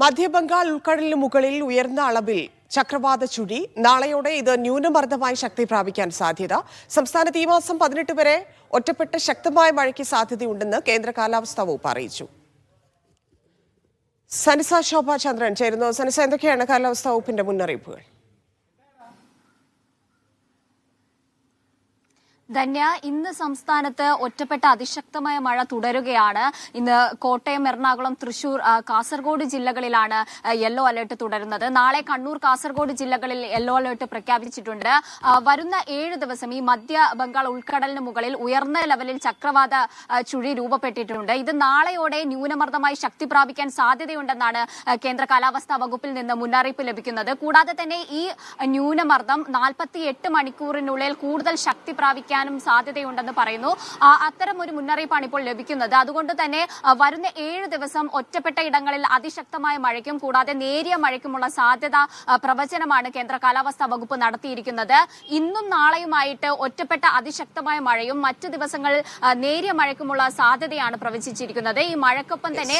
മധ്യബംഗാൾ ഉൾക്കടലിന് മുകളിൽ ഉയർന്ന അളവിൽ ചക്രവാത ചുഴി. നാളെയോടെ ഇത് ന്യൂനമർദ്ദമായി ശക്തി പ്രാപിക്കാൻ സാധ്യത. സംസ്ഥാനത്ത് ഈ മാസം പതിനെട്ട് വരെ ഒറ്റപ്പെട്ട ശക്തമായ മഴയ്ക്ക് സാധ്യതയുണ്ടെന്ന് കേന്ദ്ര കാലാവസ്ഥാ വകുപ്പ് അറിയിച്ചു. സനിസ ശോഭ ചന്ദ്രൻ ചേരുന്നു. സനിസ എന്തൊക്കെയാണ് കാലാവസ്ഥാ വകുപ്പിന്റെ മുന്നറിയിപ്പുകൾ? ധന്യ ഇന്ന് സംസ്ഥാനത്ത് ഒറ്റപ്പെട്ട അതിശക്തമായ മഴ തുടരുകയാണ്. ഇന്ന് കോട്ടയം എറണാകുളം തൃശൂർ കാസർഗോഡ് ജില്ലകളിലാണ് യെല്ലോ അലർട്ട് തുടരുന്നത്. നാളെ കണ്ണൂർ കാസർഗോഡ് ജില്ലകളിൽ യെല്ലോ അലർട്ട് പ്രഖ്യാപിച്ചിട്ടുണ്ട്. വരുന്ന ഏഴ് ദിവസം ഈ മധ്യ ബംഗാൾ ഉൾക്കടലിന് മുകളിൽ ഉയർന്ന ലെവലിൽ ചക്രവാത ചുഴി രൂപപ്പെട്ടിട്ടുണ്ട്. ഇത് നാളെയോടെ ന്യൂനമർദ്ദമായി ശക്തി പ്രാപിക്കാൻ സാധ്യതയുണ്ടെന്നാണ് കേന്ദ്ര കാലാവസ്ഥാ വകുപ്പിൽ നിന്ന് മുന്നറിയിപ്പ് ലഭിക്കുന്നത്. കൂടാതെ തന്നെ ഈ ന്യൂനമർദ്ദം നാൽപ്പത്തി എട്ട് മണിക്കൂറിനുള്ളിൽ കൂടുതൽ ശക്തി പ്രാപിക്കാനും സാധ്യതയുണ്ടെന്ന് പറയുന്നു. അത്തരം ഒരു മുന്നറിയിപ്പാണ് ഇപ്പോൾ ലഭിക്കുന്നത്. അതുകൊണ്ട് തന്നെ വരുന്ന ഏഴ് ദിവസം ഒറ്റപ്പെട്ട ഇടങ്ങളിൽ അതിശക്തമായ മഴയ്ക്കും കൂടാതെ നേരിയ മഴയ്ക്കുമുള്ള സാധ്യത പ്രവചനമാണ് കേന്ദ്ര കാലാവസ്ഥാ വകുപ്പ് നടത്തിയിരിക്കുന്നത്. ഇന്നും നാളെയുമായിട്ട് ഒറ്റപ്പെട്ട അതിശക്തമായ മഴയും മറ്റു ദിവസങ്ങളിൽ നേരിയ മഴയ്ക്കുമുള്ള സാധ്യതയാണ് പ്രവചിച്ചിരിക്കുന്നത്. ഈ മഴക്കൊപ്പം തന്നെ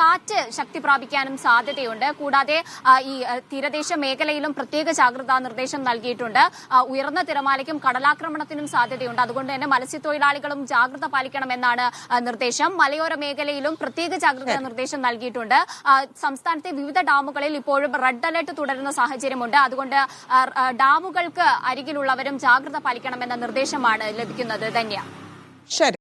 കാറ്റ് ശക്തി പ്രാപിക്കാനും സാധ്യതയുണ്ട്. കൂടാതെ ഈ തീരദേശ മേഖലയിലും പ്രത്യേക ജാഗ്രതാ നിർദ്ദേശം നൽകിയിട്ടുണ്ട്. ഉയർന്ന തിരമാലയ്ക്കും കടലാക്രമണത്തിനും സാധ്യതയുണ്ട്. അതുകൊണ്ട് തന്നെ മത്സ്യത്തൊഴിലാളികളും ജാഗ്രത പാലിക്കണമെന്നാണ് നിർദ്ദേശം. മലയോര മേഖലയിലും പ്രത്യേക ജാഗ്രതാ നിർദ്ദേശം നൽകിയിട്ടുണ്ട്. സംസ്ഥാനത്തെ വിവിധ ഡാമുകളിൽ ഇപ്പോഴും റെഡ് അലർട്ട് തുടരുന്ന സാഹചര്യമുണ്ട്. അതുകൊണ്ട് ഡാമുകൾക്ക് അരികിലുള്ളവരും ജാഗ്രത പാലിക്കണമെന്ന നിർദ്ദേശമാണ് ലഭിക്കുന്നത്. ധന്യ. ശരി.